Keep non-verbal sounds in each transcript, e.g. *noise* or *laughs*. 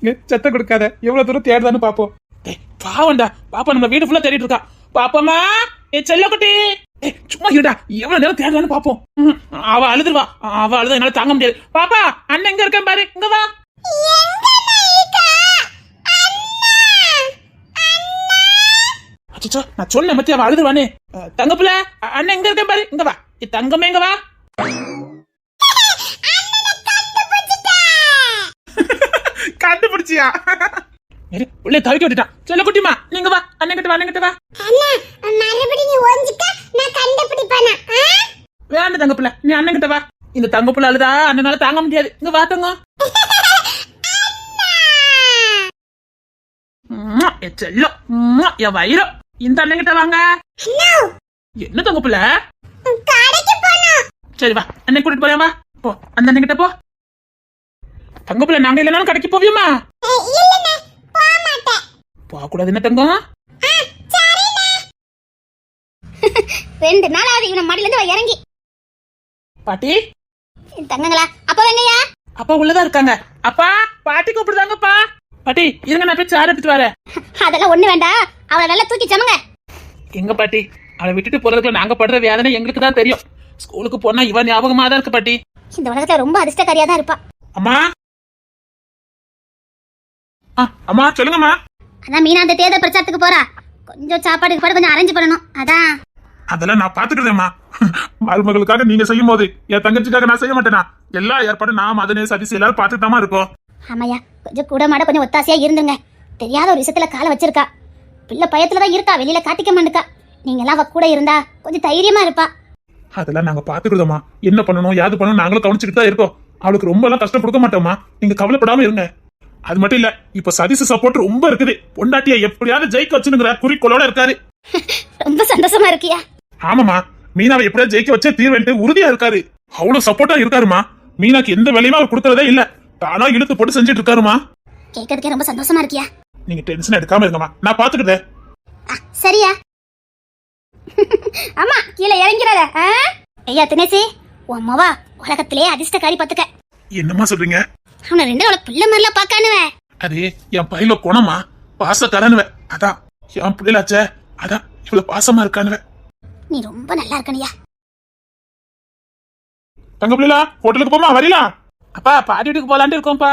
இங்க சத்தம் கொடுக்காத. எவ்வளவு தூரம் தேடுதான்னு பாப்போம். பாவண்டா பாவம்டா பாப்பா நம்ம வீடு ஃபுல்லா தேடிட்டு இருக்கா. பாப்பாமா? ஏ செல்லக்குட்டி. ஏய் சும்மா இருடா. எவ்வளவு நேரம் தேடுதான்னு பாப்போம். அவ அழுதுருவா அவ அழுத என்னால தாங்க முடியாது. பாப்பா அண்ணன் எங்க இருக்கேன் பாரு. இங்க வா. அச்சோ நான் சொன்னேன் மத்தி அவ அழுதுருவானே தங்கப்புல அண்ணன் எங்க இருக்கேன் பாரு. இங்க வா. ஏ தங்கமே இங்க வா? இரு, உள்ளே தவிக்க விட்டுட்டான். சொல்ல குட்டிமா நீங்க வா அண்ணன் கிட்ட வா அண்ணன் கிட்ட வா. அண்ணா மறுபடியும் நீ ஒஞ்சிக்க நான் கண்டுபிடிப்பேனா? வேண்டாம் தங்கப்புல நீ அண்ணன் கிட்ட வா. இந்த தங்கப்புல அழுதா அண்ணனால தாங்க முடியாது. இங்க வா என் செல்லம். உம்மா, என் வயிறம் இந்த அண்ணன் கிட்ட வாங்க. என்ன தங்கப்புல சரி வா. அண்ணன் கூட்டிட்டு போறேன் வா. போ. அந்த அண்ணன் கிட்ட போ. தங்கப்புல நாங்க இல்லைனாலும் கடைக்கு இல்லண்ணே போக கூடாது என்ன தங்கம்? *laughs* ரெண்டு நாள் ஆகுது இவனை மடியில இருந்து இறங்கி. பாட்டி? தங்கங்களா அப்ப வெங்கய்யா அப்பா உள்ளதா இருக்காங்க. அப்பா பாட்டி கூப்பிடுதாங்கப்பா. பாட்டி இருங்க நான் போய் சார் எடுத்துட்டு வரேன். அதெல்லாம் ஒண்ணு வேண்டாம் அவளை நல்லா தூக்கி சமங்க. எங்க பாட்டி? அவளை விட்டுட்டு போறதுக்குள்ள நாங்க படுற வேதனை எங்களுக்கு தான் தெரியும். ஸ்கூலுக்கு போனா இவன் ஞாபகமா தான் இருக்கு பாட்டி. இந்த உலகத்துல ரொம்ப அதிர்ஷ்டக்காரியா தான் இருப்பா. அம்மா? அம்மா சொல்லுங்கம்மா. அதான் மீனா அந்த தேர்தல் பிரச்சாரத்துக்கு போறா. கொஞ்சம் சாப்பாடுக்கு கூட கொஞ்சம் அரேஞ்ச் பண்ணணும். அதான். அதெல்லாம் நான் பாத்துக்கிறேம்மா. மருமகளுக்காக நீங்க செய்யும் போது என் தங்கச்சிக்காக நான் செய்ய மாட்டேனா? எல்லா ஏற்பாடும் நான் மதனே சதீஷ் எல்லாரும் பாத்துட்டு இருக்கோம். ஆமாய்யா கொஞ்சம் கூட மாட கொஞ்சம் ஒத்தாசையா இருந்துங்க. தெரியாத ஒரு விஷயத்துல காலை வச்சிருக்கா. பிள்ளை பயத்துல தான் இருக்கா வெளியில காட்டிக்க மாட்டுக்கா. நீங்க எல்லாம் அவ கூட இருந்தா கொஞ்சம் தைரியமா இருப்பா. அதெல்லாம் நாங்க பாத்துக்கிறோமா என்ன பண்ணணும் யாது பண்ணணும் நாங்களும் கவனிச்சுக்கிட்டு தான் இருக்கோம். அவளுக்கு ரொம்ப எல்லாம் கஷ்டம் கொடுக்க மாட்டோமா நீங்க கவலைப்படாம இருங்க. அது மட்டும் இல்ல இப்ப சதீஷ் சப்போர்ட் ரொம்ப இருக்குது. பொண்டாட்டிய எப்படியாவது ஜெயிக்க வச்சுனுங்கிற குறிக்கோளோட இருக்காரு. ரொம்ப சந்தோஷமா இருக்கியா? ஆமாமா மீனாவை எப்படியாவது ஜெயிக்க வச்சே தீர்வேன்ட்டு உறுதியா இருக்காரு. அவ்வளவு சப்போர்ட்டா இருக்காருமா மீனாக்கு எந்த வேலையுமே அவர் கொடுக்கறதே இல்ல. தானா இழுத்து போட்டு செஞ்சுட்டு இருக்காருமா கேட்கறதுக்கே ரொம்ப சந்தோஷமா இருக்கியா? நீங்க டென்ஷன் எடுக்காம இருங்கம்மா. நான் பாத்துக்கிட்டேன் ஆ, சரியா? ஆமா கீழே இறங்கிறாத? ஐயா தினேசி உன் மவா உலகத்திலே அதிர்ஷ்டக்காரி பத்துக்க என்னம்மா சொல்றீங்க? அவனை ரெண்டு அவளை பிள்ளை மாதிரிலாம் பாக்கானுவ அது என் பையில குணமா? பாசக்காரனுவ. அதான் என் பிள்ளைலாச்சே. அதான் இவ்வளவு பாசமா இருக்கானுவ. நீ ரொம்ப நல்லா இருக்கணியா. தங்க பிள்ளைலா ஹோட்டலுக்கு போமா வரீங்களா அப்பா பாட்டி வீட்டுக்கு போலான்ட்டு இருக்கோம்ப்பா.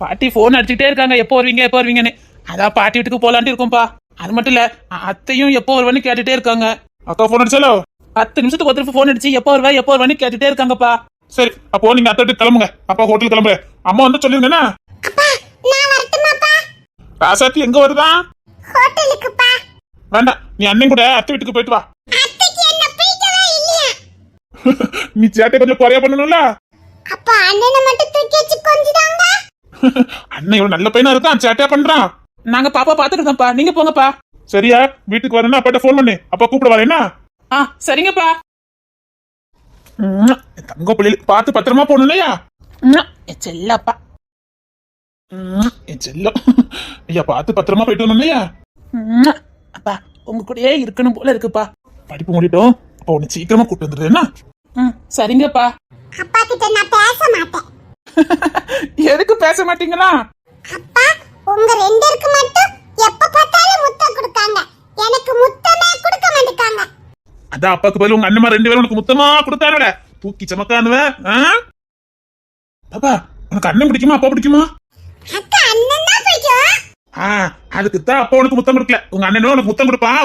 பாட்டி போன் அடிச்சுட்டே இருக்காங்க. எப்போ வருவீங்க எப்போ வருவீங்கன்னு. அதான் பாட்டி வீட்டுக்கு போலான்ட்டு இருக்கோம்ப்பா. அது மட்டும் இல்ல அத்தையும் எப்போ வருவேன்னு கேட்டுட்டே இருக்காங்க. அக்கா போன் அடிச்சாலோ? பத்து நிமிஷத்துக்கு ஒரு திருப்பி போன் அடிச்சு எப்போ வருவா எப்போ வருவான்னு கேட்டுட்டே இருக்காங்கப்பா. சரி அப்போ நீங்க அத்தை வீட்டுக்கு கிளம்புங்க. அப்பா ஹோட்டல் கிளம்புற அம்மா வந்து சொல்லிருங்கண்ணா அப்பா நான் வரட்டுமாப்பா? ராசாத்தி எங்க வருதா? ஹோட்டலுக்குப்பா. வேண்டாம் நீ அண்ணன் கூட அத்தை வீட்டுக்கு போயிட்டு வா. *laughs* நீ சேட்டை கொஞ்சம் குறையா பண்ணணும்ல? அப்பா அண்ணனை மட்டும் தூக்கி வச்சு கொஞ்சிதாங்க *laughs* அண்ணன் இவ்வளவு நல்ல பையனா இருக்கான் சேட்டையா பண்றான். நாங்க பாப்பா பாத்துக்கிட்டோம்ப்பா நீங்க போங்கப்பா. சரியா வீட்டுக்கு வரேன்னா அப்பாட்ட ஃபோன் பண்ணு. அப்பா கூப்பிட வரேன்னா ஆ சரிங்கப்பா. தங்க பிள்ளை பார்த்து பத்திரமா போகணும் இல்லையா. என் செல்லப்பா. என் செல்லம். ஐயா பார்த்து பத்திரமா போயிட்டு வரணும் இல்லையா. அப்பா உங்க கூடயே இருக்கணும் போல இருக்குப்பா. படிப்பு முடிட்டோம் அப்பா உன்னை சீக்கிரமா கூப்பிட்டு வந்துடுறேன்னா ம் சரிங்கப்பா. அப்பா கிட்ட நான் பேச மாட்டேன். *laughs* எதுக்கு பேச மாட்டீங்களா? அப்பா உங்க ரெண்டு பேருக்கு மட்டும் எப்ப பார்த்தாலும் முத்தம் கொடுக்காங்க. எனக்கு அதான் அப்பாக்கு பதில் உங்க அண்ணமா ரெண்டு பேரும் உனக்கு முத்தமா கொடுத்தாருல தூக்கி சமக்கானுவ பாப்பா உனக்கு அண்ணன் பிடிக்குமா அப்பா பிடிக்குமா? ஆ அதுக்கு தான் அப்பா உனக்கு முத்தம் கொடுக்கல. உங்க அண்ணனும் உனக்கு முத்தம் கொடுப்பான்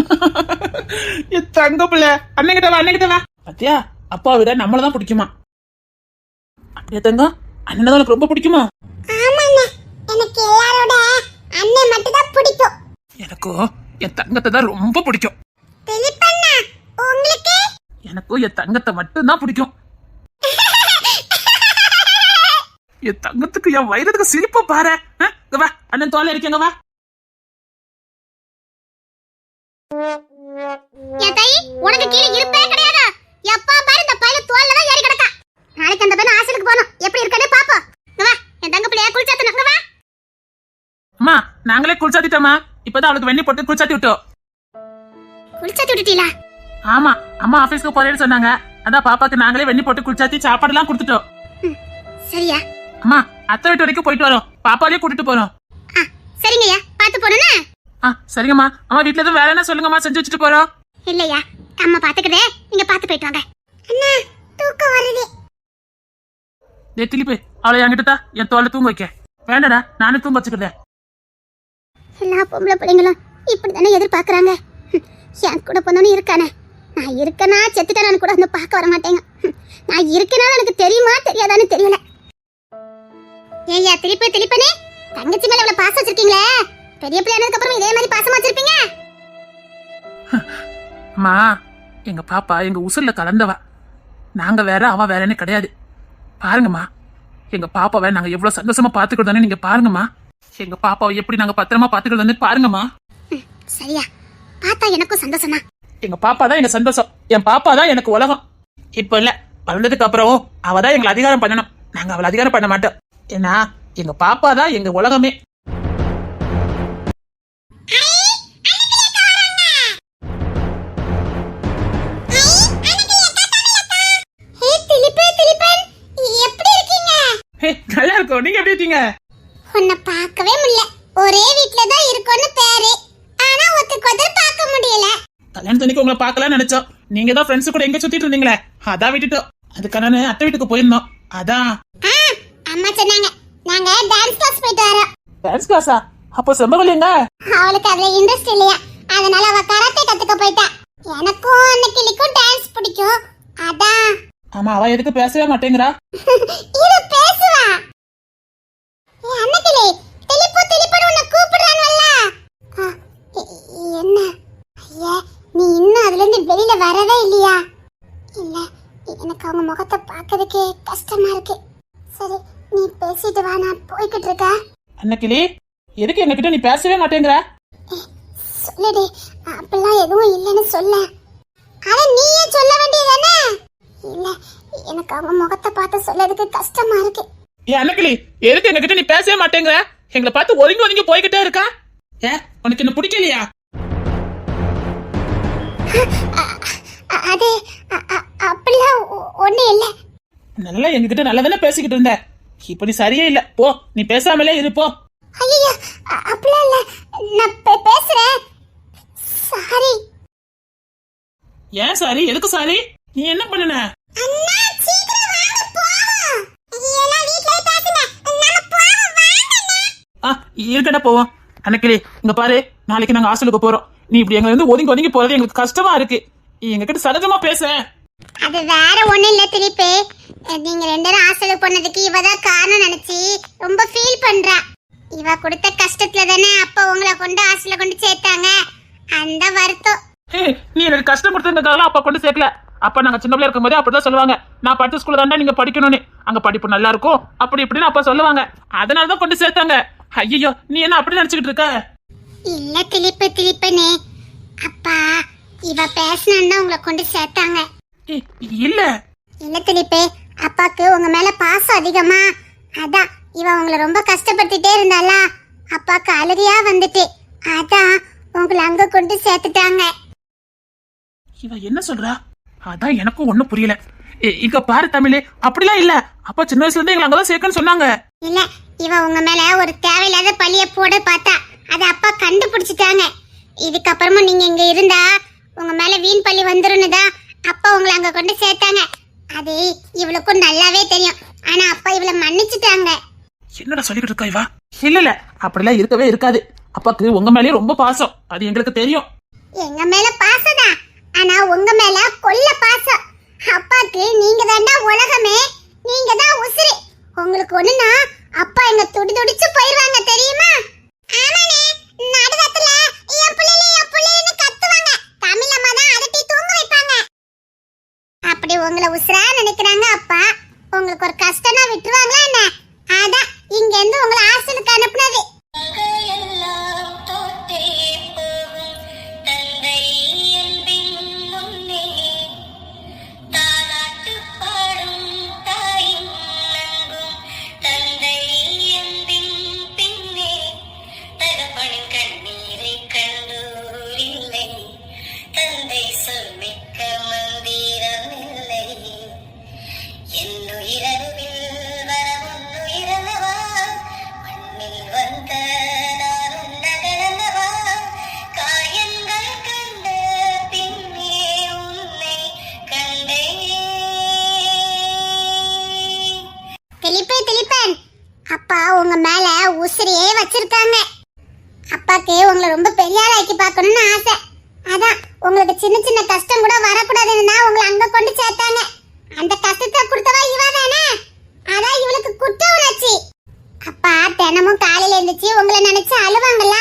*laughs* என் தங்க பிள்ளை அண்ணன் கிட்ட வா அண்ணன் கிட்ட வா. பாத்தியா அப்பா விட நம்மள தான் பிடிக்குமா? அப்படியே தங்கம் அண்ணனை தான் உனக்கு ரொம்ப பிடிக்குமா? ஆமாண்ணே எனக்கு எல்லாரோட அண்ணன் மட்டும் தான் பிடிக்கும். எனக்கும் என் தங்கத்தை தான் ரொம்ப பிடிக்கும். திலிப்பண்ணா உங்களுக்கு? எனக்கும் என் தங்கத்தை மட்டும் தான் பிடிக்கும். என் தங்கத்துக்கு என் வயிறதுக்கு சிரிப்ப பாரு. வா அண்ணன் தோலை இருக்கீங்க வா. என் தை உனக்கு கீழே இருப்பே கிடையாது? எப்பா பாரு இந்த பையில தோல்ல தான் ஏறி கிடக்கா. நாளைக்கு அந்த பையன் ஆசிலுக்கு போகணும். எப்படி இருக்கனே பாப்போம். வா என் தங்க பிள்ளைய குளிச்சாத்தணும் வா. அம்மா நாங்களே குளிச்சாத்திட்டோமா இப்பதான் அவளுக்கு வெண்ணி போட்டு குளிச்சாத்தி விட்டோம். குளிச்சாத்தி விட்டுட்டீங்களா? ஆமா அம்மா ஆபீஸ்க்கு போறேன்னு சொன்னாங்க. அதான் பாப்பாக்கு நாங்களே வெண்ணி போட்டு குளிச்சாத்தி சாப்பாடுலாம் கொடுத்துட்டோம். ம், சரியா? அம்மா அத்தை வீட்டு வரைக்கும் போயிட்டு வரோம். பாப்பாலையும் கூட்டிட்டு போறோம். ஆ சரிங்கய்யா. பார்த்து போறேன்னா ஆ சரிங்கம்மா. அம்மா வீட்ல எதுவும் என்ன சொல்லுங்கம்மா செஞ்சு வச்சுட்டு போறோம். இல்லையா? அம்மா பாத்துக்கிறதே நீங்க பார்த்து போயிட்டு வாங்க. அண்ணா தூக்கம் வருது. டே திலிப்பு அவளை என்கிட்ட தா என் தோலை தூங்க வைக்க. வேண்டடா நானே தூங்க வச்சுக்கிறேன். எல்லா பொம்பளை பிள்ளைங்களும் இப்படி தானே எதிர்பார்க்குறாங்க என் கூட பொண்ணு இருக்கானே. நான் இருக்கனா செத்துட்டேனான்னு கூட வந்து பார்க்க வர மாட்டேங்க. நான் இருக்கனால எனக்கு தெரியுமா தெரியாதான்னு தெரியல. ஏய்யா திருப்பி திருப்பனே தங்கச்சி மேல இவ்வளவு பாசம் வச்சிருக்கீங்களே. பெரிய பிள்ளையானதுக்கு அப்புறம் இதே மாதிரி பாசமா வச்சிருப்பீங்க. அம்மா எங்க பாப்பா எங்க உசுர்ல கலந்தவா. நாங்க வேற அவ வேறன்னு கிடையாது. பாருங்கம்மா எங்க பாப்பாவை நாங்க எவ்வளவு சந்தோஷமா பாத்துக்கிறோம் நீங்க பாருங்கம்மா. எங்க பாப்பாவை எப்படி நாங்க பத்திரமா பாத்துக்கிறோம் பாருங்கம்மா. ம், சரியா. பார்த்தா எனக்கும் சந்தோஷம் தான் எங்க பாப்பா தான் எங்க சந்தோஷம். என் பாப்பா தான் எனக்கு உலகம். இப்ப இல்ல வளர்ந்ததுக்கு அப்புறம் அவ தான் எங்களை அதிகாரம் பண்ணணும். நாங்க அவளை அதிகாரம் பண்ண மாட்டோம். ஏன்னா எங்க பாப்பா தான் எங்க உலகமே. நல்லா இருக்கும். நீங்க எப்படி இருக்கீங்க? உன்னை பார்க்கவே முடியல. ஒரே வீட்ல தான் இருக்கோன்னு பேரு. ஆனா ஒத்துக்கு ஒருத்தர் பார்க்க முடியல. கல்யாணத்தன்னைக்கு உங்களை பார்க்கலாம்னு நினைச்சோம். நீங்க தான் ஃப்ரெண்ட்ஸ் கூட எங்க சுத்திட்டு இருந்தீங்களே? அதான் விட்டுட்டோம். அதுக்கான அத்தை வீட்டுக்கு போயிருந்தோம். அதான். அம்மா சொன்னாங்க. நாங்க டான்ஸ் கிளாஸ் போயிட்டு வரோம். டான்ஸ் கிளாஸா அப்போ செம்பகலிங்க அவளுக்கு அதுல இன்ட்ரெஸ்ட் இல்லையா? அதனால அவ கராத்தே கத்துக்க போயிட்டா. எனக்கும் அன்னைக்கிளிக்கும் டான்ஸ் பிடிக்கும். அதான். ஆமா அவ எதுக்கு பேசவே மாட்டேங்கிறா *laughs* இது பேசுவா ஏய், அன்னைக்கிளி திலிப்பு திலிப்புன்னு உன்னை கூப்பிடுறான்வல்ல ஆ, எ- என்ன ஐயா நீ இன்னும் அதுல இருந்து வெளியில வரவே இல்லையா? இல்ல எனக்கு அவங்க முகத்தை பார்க்கறதுக்கே கஷ்டமா இருக்கு. சரி நீ பேசிட்டு வா நான் போய்கிட்டு இருக்கேன். அன்னைக்கிளி எதுக்கு எங்ககிட்ட நீ பேசவே மாட்டேங்கிற? சொல்லுடி அப்படிலாம் எதுவும் இல்லைன்னு சொல்ல. ஆனா நீயே சொல்ல வேண்டியதானே இல்ல எனக்கு அவங்க முகத்தை பார்த்து சொல்லறதுக்கு கஷ்டமா இருக்கு. ஏ அன்னைக்கிளி எதுக்கு எங்ககிட்ட நீ பேசவே மாட்டேங்கிற? எங்களை பார்த்து ஒதுங்கி ஒதுங்கி போய்கிட்டே இருக்கா? ஏ உனக்கு என்ன பிடிக்கலையா? அது அப்படிலாம் ஒ- ஒண்ணும் இல்ல. நல்லா எங்ககிட்ட நல்லதானே பேசிக்கிட்டு இருந்த. இப்ப நீ சரியே இல்ல. போ நீ பேசாமலே இரு போ. ஐயோ அப்படிலாம் இல்ல. நான் பே- பேசுறேன். சாரி. ஏன் சாரி? எதுக்கு சாரி? நீ என்ன பண்ணுன? போவோம். இருக்கடா போவோம். அன்னைக்கிளி இங்க பாரு. நாளைக்கு நாங்க ஹாஸ்டலுக்கு போறோம். நீ இப்படி எங்க இருந்து ஒதுங்கி ஒதுங்கி போறது எங்களுக்கு கஷ்டமா இருக்கு. எங்ககிட்ட சகஜமா பேச அது வேற ஒண்ணும் இல்ல திருப்பி. நீங்க ரெண்டு பேரும் ஹாஸ்டலுக்கு போனதுக்கு இவ தான் காரணம் நினைச்சு ரொம்ப ஃபீல் பண்றா. இவ கொடுத்த கஷ்டத்துல தானே அப்பா உங்களை கொண்டு ஹாஸ்டல்ல கொண்டு சேர்த்தாங்க. அந்த வருத்தம். ஹே நீ எனக்கு கஷ்டம் கொடுத்ததுக்காக அப்பா கொண்டு சேர்க்கல. அப்பா நாங்க சின்ன பிள்ளையா இருக்கும்போது அப்படிதான் சொல்லுவாங்க. நான் படிச்ச ஸ்கூல்ல தாண்டா நீங்க படிக்கணும்னு. அங்க படிப்பு நல்லா இருக்கும் அப்படி இப்படின்னு அப்பா சொல்லுவாங்க. அதனால தான் கொண்டு சேர்த்தாங்க. ஐயோ நீ என்ன அப்படி நினைச்சுக்கிட்டு இருக்க? இல்ல திலிப்பு திலிப்புன்னு அப்பா இவ பேசினா உங்களை கொண்டு சேர்த்தாங்க. இல்ல. இல்ல திலிப்பு அப்பாக்கு உங்க மேல பாசம் அதிகமா? அதான் இவ உங்களை ரொம்ப கஷ்டப்படுத்திட்டே இருந்தாளா? அப்பாக்கு அழுகையா வந்துட்டு. அதான் உங்களை அங்க கொண்டு சேர்த்துட்டாங்க. இவ என்ன சொல்றா? அதான் எனக்கும் ஒண்ணும் புரியல. ஏய், இங்க பாரு தமிழே அப்படிலாம் இல்ல. அப்பா சின்ன வயசுல இருந்து எங்களை அங்கதான் சேர்க்கன்னு சொன்னாங்க. இல்ல இவ உங்க மேல ஒரு தேவையில்லாத பழிய போட பார்த்தா அத அப்பா கண்டுபிடிச்சிட்டாங்க. இதுக்கப்புறமும் நீங்க இங்க இருந்தா உங்க மேல வீண் பழி வந்துருன்னு தான் அப்பா உங்களை அங்க கொண்டு சேர்த்தாங்க. அது இவளுக்கும் நல்லாவே தெரியும். ஆனா அப்பா இவளை மன்னிச்சுட்டாங்க. என்னடா சொல்லிக்கிட்டு இருக்கா இவா? இல்ல இல்ல. அப்படிலாம் இருக்கவே இருக்காது. அப்பாக்கு உங்க மேலயே ரொம்ப பாசம். அது எங்களுக்கு தெரியும். எங்க மேல பாசம்தான் ஆனா உங்க மேல கொல்ல பாசம். அப்பாக்கு நீங்க தாண்டா உலகமே. நீங்க தான் உசுரு உங்களுக்கு ஒண்ணுனா அப்பா எங்க துடி துடிச்சு போயிருவாங்க தெரியுமா? ஆமாண்ணே. நடுவத்துல என் புள்ளைல என் புள்ளைன்னு தமிழம்மா தான் அதட்டி தூங்க வைப்பாங்க. அப்படி உங்களை உசுரா நினைக்கிறாங்க அப்பா. உங்களுக்கு ஒரு கஷ்டம்னா விட்டுருவாங்களா என்ன? பார்க்கணும்னு ஆசை. அதான் உங்களுக்கு சின்ன சின்ன கஷ்டம் கூட வரக்கூடாதுன்னு தான் உங்களை அங்க கொண்டு சேர்த்தாங்க. அந்த கஷ்டத்தை கொடுத்தவா இவ தானே? அதான் இவளுக்கு குற்ற உணர்ச்சி. அப்பா தினமும் காலையில இருந்துச்சு உங்களை நினைச்சு அழுவாங்கல்ல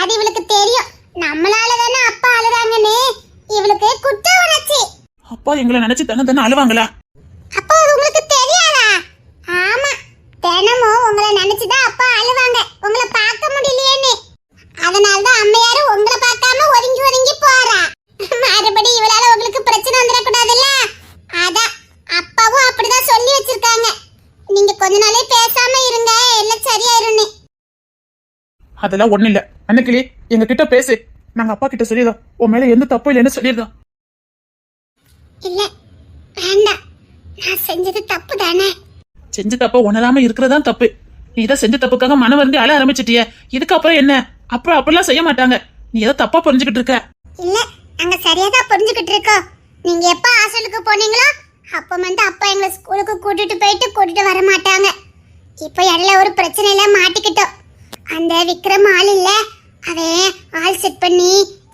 அது இவளுக்கு தெரியும். நம்மளால தானே அப்பா அழுதாங்கன்னு இவளுக்கு குற்ற உணர்ச்சி. அப்பா எங்களை நினைச்சு தானே தானே அழுவாங்களா அப்போ அது உங்களுக்கு தெரியாதா ஆமா தினமும் உங்களை நினைச்சுதான் அப்பா அழுவாங்க உங்களை பார்க்க முடியலையேன்னு அதனால தான் அம்மையாரும் உங்களை பார்க்காம ஒதுங்கி ஒதுங்கி போறா மறுபடி இவளால உங்களுக்கு பிரச்சனை வந்துடக்கூடாதுல்ல அதான் அப்பாவும் அப்படிதான் சொல்லி வச்சிருக்காங்க நீங்க கொஞ்ச நாளே பேசாம இருங்க எல்லாம் சரியாயிரும்னு அதெல்லாம் ஒண்ணு இல்ல. அன்னைக்கிளி எங்க கிட்ட பேசு. நாங்க அப்பா கிட்ட சொல்லிடுறோம். உன் மேல எந்த தப்பும் இல்லைன்னு சொல்லிடுறோம். இல்ல வேண்டாம். நான் செஞ்சது தப்பு தானே செஞ்ச தப்ப உணராம இருக்கிறதா தப்பு. நீ இதை செஞ்ச தப்புக்காக மனம் வந்து அழ ஆரம்பிச்சிட்டிய. இதுக்கப்புறம் என்ன? அப்புறம் அப்படிலாம் செய்ய மாட்டாங்க. நீ ஏதோ தப்பா புரிஞ்சுக்கிட்டு இருக்க? இல்ல நாங்க சரியா தான் புரிஞ்சுக்கிட்டு இருக்கோம் நீங்க எப்ப ஹாஸ்டலுக்கு போனீங்களோ அப்ப வந்து அப்பா எங்களை ஸ்கூலுக்கு கூட்டிட்டு போயிட்டு கூட்டிட்டு வர மாட்டாங்க. இப்ப இடையில ஒரு பிரச்சனையில மாட்டிக்கிட்டோம். அந்த விக்ரம் ஆள் இல்ல. அவன் ஆள் செட் பண்ணி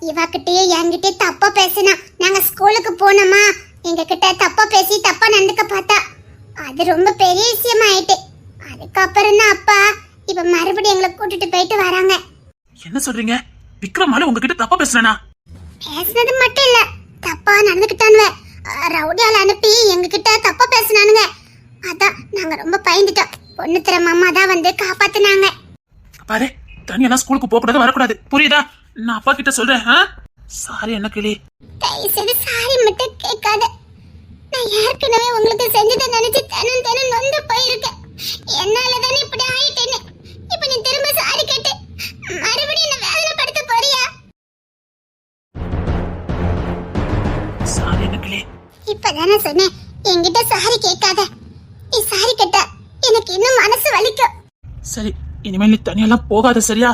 இவகிட்டயே என்கிட்ட தப்பா பேசினா. நாங்க ஸ்கூலுக்கு போனோமா? எங்க கிட்ட தப்பா பேசி தப்பா நடந்துக்க பார்த்தா. அது ரொம்ப பெரிய விஷயமா ஆயிட்டு. அதுக்கப்புறம் தான் அப்பா இப்ப மறுபடியும் எங்களை கூட்டிட்டு போயிட்டு வராங்க. என்ன சொல்றீங்க? விக்ரமால உங்ககிட்ட தப்பா பேசுறானா பேசுனது மட்டும் இல்ல. தப்பா நடந்துக்கிட்டானுவ. ரவுடியால அனுப்பி எங்க கிட்ட தப்பா பேசினானுங்க அதான் நாங்க ரொம்ப பயந்துட்டோம். பொண்ணு தர மாமா தான் வந்து காப்பாத்துனாங்க. பாரு தனியெல்லாம் ஸ்கூலுக்கு போக கூடாது வரக்கூடாது. புரியுதா? நான் அப்பா கிட்ட சொல்றேன்? சாரி என்ன கிளி. தயவு செய்து சாரி மட்டும் கேட்காத. நான் ஏற்கனவே உங்களுக்கு செஞ்சதை நினைச்சு தினம் தினம் நொந்து போயிருக்கேன். என்னால தானே இப்படி ஆயிட்டேன்னு. இப்ப நீ திரும்ப சாரி கேட்டு மறுபடியும் என்ன வேதனைப்படுத்த போறியா? சாரி என்ன கிளி. இப்பதானே சொன்னேன் என்கிட்ட சாரி கேட்காத. நீ சாரி கேட்டா எனக்கு இன்னும் மனசு வலிக்கும். சரி இனிமேல் நீ தனியெல்லாம் போகாத சரியா?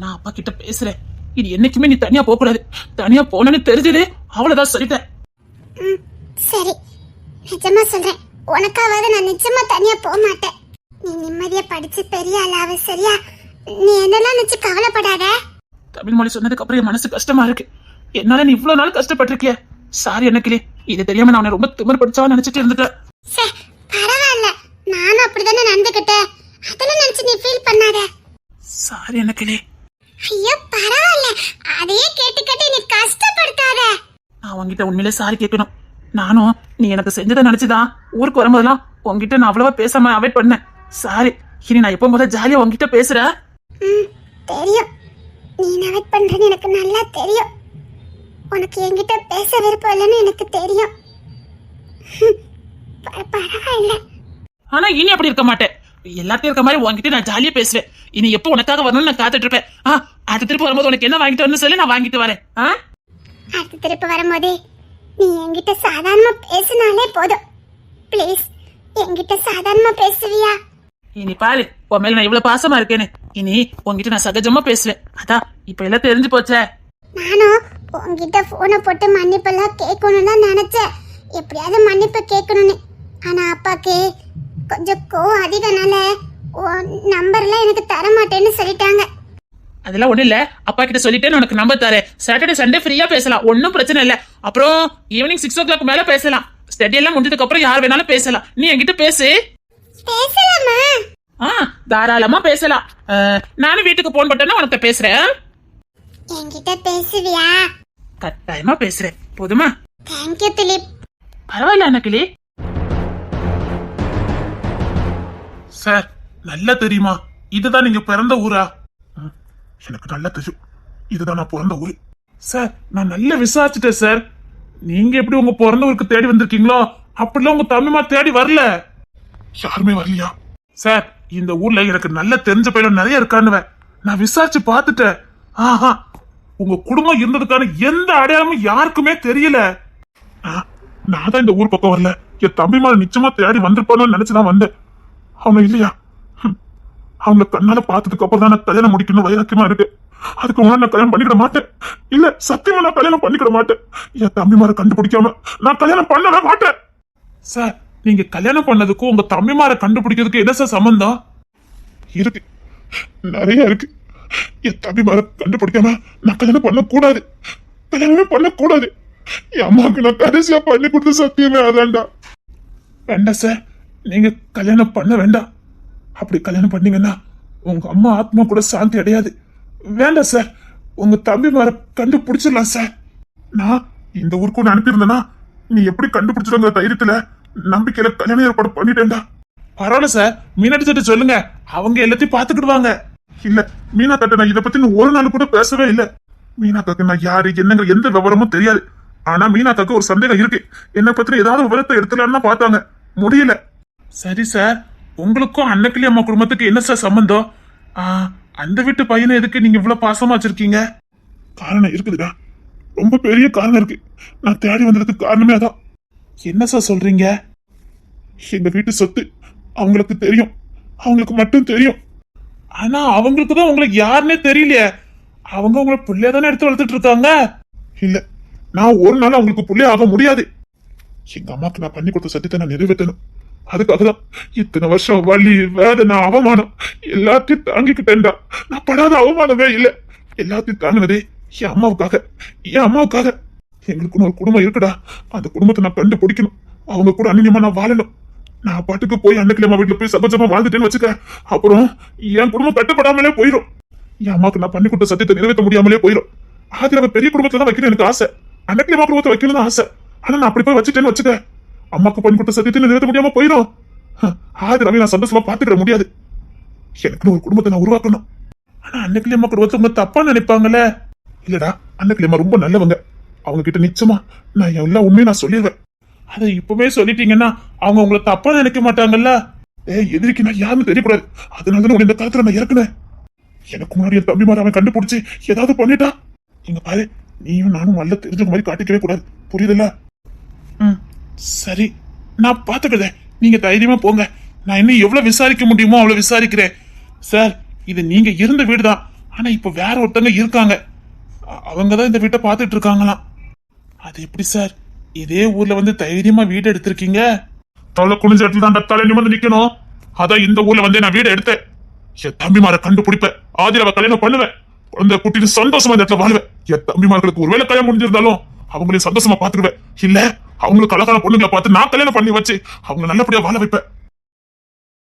நான் அப்பா கிட்ட பேசுறேன். இது என்னைக்குமே நீ தனியா போக கூடாது தனியா போனேன்னு தெரிஞ்சது அவ்வளவுதான் சொல்லிட்டேன். சரி. நிஜமா சொல்றேன். உனக்காவது நான் நிச்சயமா தனியா போக மாட்டேன். நீ நிம்மதியா படிச்சு பெரிய ஆளாவ சரியா? நீ என்னெல்லாம் நினைச்சு கவலைப்படாத? தமிழ் மொழி சொன்னதுக்கு அப்புறம் என் மனசு கஷ்டமா இருக்கு. என்னால நீ இவ்வளவு நாள் கஷ்டப்பட்டிருக்கிய? சாரி என்ன கிளி இது தெரியாம நான் உன்னை ரொம்ப திமிர் படிச்சா நினைச்சிட்டு இருந்துட்டேன். சே பரவாயில்ல. நானும் அப்படிதானே நடந்துகிட்டேன் அதெல்லாம் நினைச்சு நீ ஃபீல் பண்ணாத. சாரி என்ன கிளி ஐயோ பரவாயில்ல. அதையே கேட்டு கேட்டு நீ கஷ்டப்படுத்தாத. நான் உன்கிட்ட உண்மையிலே சாரி கேட்கணும். நானும் நீ எனக்கு செஞ்சதை நினைச்சுதான் ஊருக்கு வரும்போதெல்லாம் உன்கிட்ட நான் அவ்வளவா பேசாம அவாய்ட் பண்ணேன். சாரி. இனி நான் எப்போ முதல்ல ஜாலியா உன்கிட்ட பேசுறேன் தெரியும். நீ நவட் பண்றது எனக்கு நல்லா தெரியும். உனக்கு என்கிட்ட பேச விருப்பம் இல்லைன்னு எனக்கு தெரியும். *laughs* பரவாயில்ல. ஆனா இனி அப்படி இருக்க மாட்டேன். எல்லாத்தையும் இருக்க மாதிரி உன்கிட்ட நான் ஜாலியா பேசுவேன். இனி எப்போ உனக்காக வரணும்னு நான் காத்துட்டு இருப்பேன். ஆ அடுத்த திருப்பி வரும்போது உனக்கு என்ன வாங்கிட்டு வரணும்னு சொல்லி நான் வாங்கிட்டு வரேன். ஆ? அடுத்த திருப்பி வரும்போது நீ என்கிட்ட சாதாரணமா பேசினாலே போதும். ப்ளீஸ் என்கிட்ட சாதாரணமா பேசுவியா? இனி பாரு உன் மேல நான் இவ்வளவு பாசமா இருக்கேன்னு. இனி உன்கிட்ட நான் சகஜமா பேசுவேன். அதான் இப்ப எல்லாம் தெரிஞ்சு போச்சே. நானும் உன்கிட்ட போனை போட்டு மன்னிப்பெல்லாம் கேட்கணும்னு தான் நினைச்சேன். எப்படியாவது மன்னிப்பு கேட்கணும்னு. ஆனா அப்பாக்கு கொஞ்சம் கோவம் அதிகனால நம்பர்லாம் எனக்கு தர மாட்டேன்னு சொல்லிட்டாங்க. அதெல்லாம் ஒண்ணும் இல்ல. அப்பா கிட்ட சொல்லிட்டேன் உனக்கு நம்பர் தரேன். சாட்டர்டே சண்டே ஃப்ரீயா பேசலாம். ஒன்னும் பிரச்சனை இல்ல. அப்புறம் ஈவினிங் சிக்ஸ் ஓ கிளாக் மேல பேசலாம். ஸ்டடி எல்லாம் முடிஞ்சதுக்கு அப்புறம் யார் வேணாலும் பேசலாம். நீ என்கிட்ட பேசு. பேசலாமா? ஆ தாராளமா பேசலாம். நானும் வீட்டுக்கு போன் பண்ணேன்னா உனக்கு பேசுறேன். என்கிட்ட பேசுவியா? கட்டாயமா பேசுறேன். போதுமா? தேங்க்யூ திலீப் பரவாயில்ல அண்ணக்கிளி சார் நல்லா தெரியுமா? இதுதான் நீங்க பிறந்த ஊரா? ம், எனக்கு நல்லா தெரியும் இதுதான் நான் பிறந்த ஊர். சார் நான் நல்லா விசாரிச்சுட்டேன் சார் நீங்க எப்படி உங்க பிறந்த ஊருக்கு தேடி வந்திருக்கீங்களோ அப்படிலாம் உங்க தம்பிமா தேடி வரல. யாருமே வரலையா? சார் இந்த ஊர்ல எனக்கு நல்ல தெரிஞ்ச பையன் நிறைய இருக்கான்னுவேன் நான் விசாரிச்சு பார்த்துட்டேன். ஆஹா உங்க குடும்பம் இருந்ததுக்கான எந்த அடையாளமும் யாருக்குமே தெரியல. ஆ, நான் தான் இந்த ஊர் பக்கம் வரல. என் தம்பிமா நிச்சயமா தேடி வந்திருப்பானு நினைச்சுதான் வந்தேன். அவன் இல்லையா? ஹம். அவங்க கண்ணால பார்த்ததுக்கு அப்புறம் தான் நான் கல்யாணம் முடிக்கணும் வைராக்கியமா இருக்கு அதுக்கு முன்னாடி நான் கல்யாணம் பண்ணிக்கிட மாட்டேன். இல்ல சத்தியமா நான் கல்யாணம் பண்ணிக்கிட மாட்டேன். என் தம்பிமாரை கண்டுபிடிக்காம நான் கல்யாணம் பண்ணவே மாட்டேன். சார் நீங்க கல்யாணம் பண்ணதுக்கும் உங்க தம்பிமாரை கண்டுபிடிக்கிறதுக்கு என்ன சார் சம்பந்தம்? இருக்கு. நிறைய இருக்கு. என் தம்பிமார கண்டுபிடிக்காம நான் கல்யாணம் பண்ணக்கூடாது. கல்யாணமே பண்ணக்கூடாது. என் அம்மாவுக்கு நான் கடைசியா பண்ணி கொடுத்த சத்தியமே அதான்டா. வேண்டாம் சார். நீங்க கல்யாணம் பண்ண வேண்டாம். அப்படி கல்யாணம் பண்ணீங்கன்னா உங்க அம்மா ஆத்மா கூட சாந்தி அடையாது. வேண்டாம் சார் உங்க தம்பி மர கண்டுபிடிச்சிடலாம் சார் நான் இந்த ஊருக்கு ஒன்று அனுப்பியிருந்தேன்னா நீ எப்படி கண்டுபிடிச்சிருங்க தைரியத்துல நம்பிக்கையில கல்யாணம் ஏற்பாடு பண்ணிட்டேன்டா. பரவாயில்ல சார் மீனாட்சி கிட்ட சொல்லுங்க. அவங்க எல்லாத்தையும் பாத்துக்கிடுவாங்க இல்ல மீனா கிட்ட நான் இதை பத்தி ஒரு நாள் கூட பேசவே இல்ல. மீனாக்காக்கு நான் யாரு என்னங்க எந்த விவரமும் தெரியாது. ஆனா மீனாக்காக்கு ஒரு சந்தேகம் இருக்கு. என்ன பத்தி ஏதாவது விவரத்தை எடுத்துலான்னு பார்த்தாங்க. முடியல. சரி சார் உங்களுக்கும் அன்னக்கிளி அம்மா குடும்பத்துக்கு என்ன சார் சம்பந்தம்? அந்த வீட்டு பையனை எதுக்கு நீங்க இவ்வளவு பாசமா வச்சிருக்கீங்க? காரணம் இருக்குதுடா. ரொம்ப பெரிய காரணம் இருக்கு. நான் தேடி வந்ததுக்கு காரணமே அதான். என்ன சார் சொல்றீங்க? எங்க வீட்டு சொத்து அவங்களுக்கு தெரியும். அவங்களுக்கு மட்டும் தெரியும். ஆனா அவங்களுக்கு தான் உங்களுக்கு யாருன்னே தெரியலையே. அவங்க உங்களை பிள்ளைய தானே எடுத்து வளர்த்துட்டு இருக்காங்க? இல்ல நான் ஒரு நாள் அவங்களுக்கு புள்ளே ஆக முடியாது. எங்க அம்மாக்கு நான் பண்ணி கொடுத்த சத்தியத்தை நான் நிறைவேற்றணும். அதுக்காக தான் இத்தனை வருஷம் வலி வேதனை அவமானம் எல்லாத்தையும் தாங்கிக்கிட்டேன்டா. நான் படாத அவமானமே இல்லை. எல்லாத்தையும் தாங்கினதே என் அம்மாவுக்காக என் அம்மாவுக்காக. எங்களுக்குன்னு ஒரு குடும்பம் இருக்குடா. அந்த குடும்பத்தை நான் கண்டுபிடிக்கணும். அவங்க கூட அந்நியமா நான் வாழணும். நான் பாட்டுக்கு போய் அன்னைக்கு அம்மா வீட்டுல போய் சகஜமா வாழ்ந்துட்டேன்னு வச்சுக்க. அப்புறம் என் குடும்பம் கட்டுப்படாமலே போயிடும் என் அம்மாவுக்கு நான் பண்ணி கொடுத்த சத்தியத்தை நிறைவேற்ற முடியாமலே போயிடும் ஆதிர பெரிய குடும்பத்துல தான் வைக்கணும் எனக்கு ஆசை. அன்னைக்கு குடும்பத்தை வைக்கணும்னு ஆசை. ஆனா நான் அப்படி போய் வச்சுட்டேன்னு வச்சுக்க. அம்மாக்கு பண்ணி கொடுத்த சத்தியத்தை நிறைவேற்ற முடியாம போயிடும் ஆதிரவை நான் சந்தோஷமா பாத்துக்கிற முடியாது. எனக்குன்னு ஒரு குடும்பத்தை நான் உருவாக்கணும். ஆனா அன்னைக்கு அம்மா குடும்பத்தை உங்க தப்பா நினைப்பாங்களே இல்லடா அன்னைக்கு அம்மா ரொம்ப நல்லவங்க. அவங்க கிட்ட நிச்சயமா நான் எல்லா உண்மையும் நான் சொல்லிடுவேன் அதை இப்பவே சொல்லிட்டீங்கன்னா அவங்க உங்களை தப்பா நினைக்க மாட்டாங்கல்ல? ஏய் எதிரிக்கு நான் யாருன்னு தெரியக்கூடாது. அதனால தான் இந்த காலத்துல நான் இறக்குனேன். எனக்கு முன்னாடி என் தம்பி மாதிரி அவன் கண்டுபிடிச்சு ஏதாவது பண்ணிட்டா இங்க பாரு நீயும் நானும் நல்ல தெரிஞ்ச மாதிரி காட்டிக்கவே கூடாது. புரியுதுல்ல? ம். சரி நான் பார்த்துக்கிறேன். நீங்க தைரியமா போங்க. நான் இன்னும் எவ்வளவு விசாரிக்க முடியுமோ அவ்வளவு விசாரிக்கிறேன். சார் இது நீங்க இருந்த வீடு தான் ஆனா இப்ப வேற ஒருத்தங்க இருக்காங்க. அவங்க தான் இந்த வீட்டை பார்த்துட்டு இருக்காங்களாம். அது எப்படி சார்? இதே ஊர்ல வந்து தைரியமா வீடு எடுத்திருக்கீங்க? தலை குனிஞ்ச இடத்துல தான் தலை நிமிர்ந்து நிக்கணும். அதான் இந்த ஊர்ல வந்து நான் வீடு எடுத்தேன். என் தம்பிமாரை கண்டுபிடிப்பேன். ஆதிரவ கல்யாணம் பண்ணுவேன். குழந்தை குட்டிட்டு சந்தோஷமா இந்த இடத்துல வாழ்வேன். என் தம்பிமார்களுக்கு ஒருவேளை கல்யாணம் முடிஞ்சிருந்தாலும் அவங்களையும் சந்தோஷமா பாத்துக்குவேன் இல்ல அவங்களுக்கு அழகான பொண்ணுங்களை பார்த்து நான் கல்யாணம் பண்ணி வச்சு அவங்க நல்லபடியா வாழ வைப்பேன்.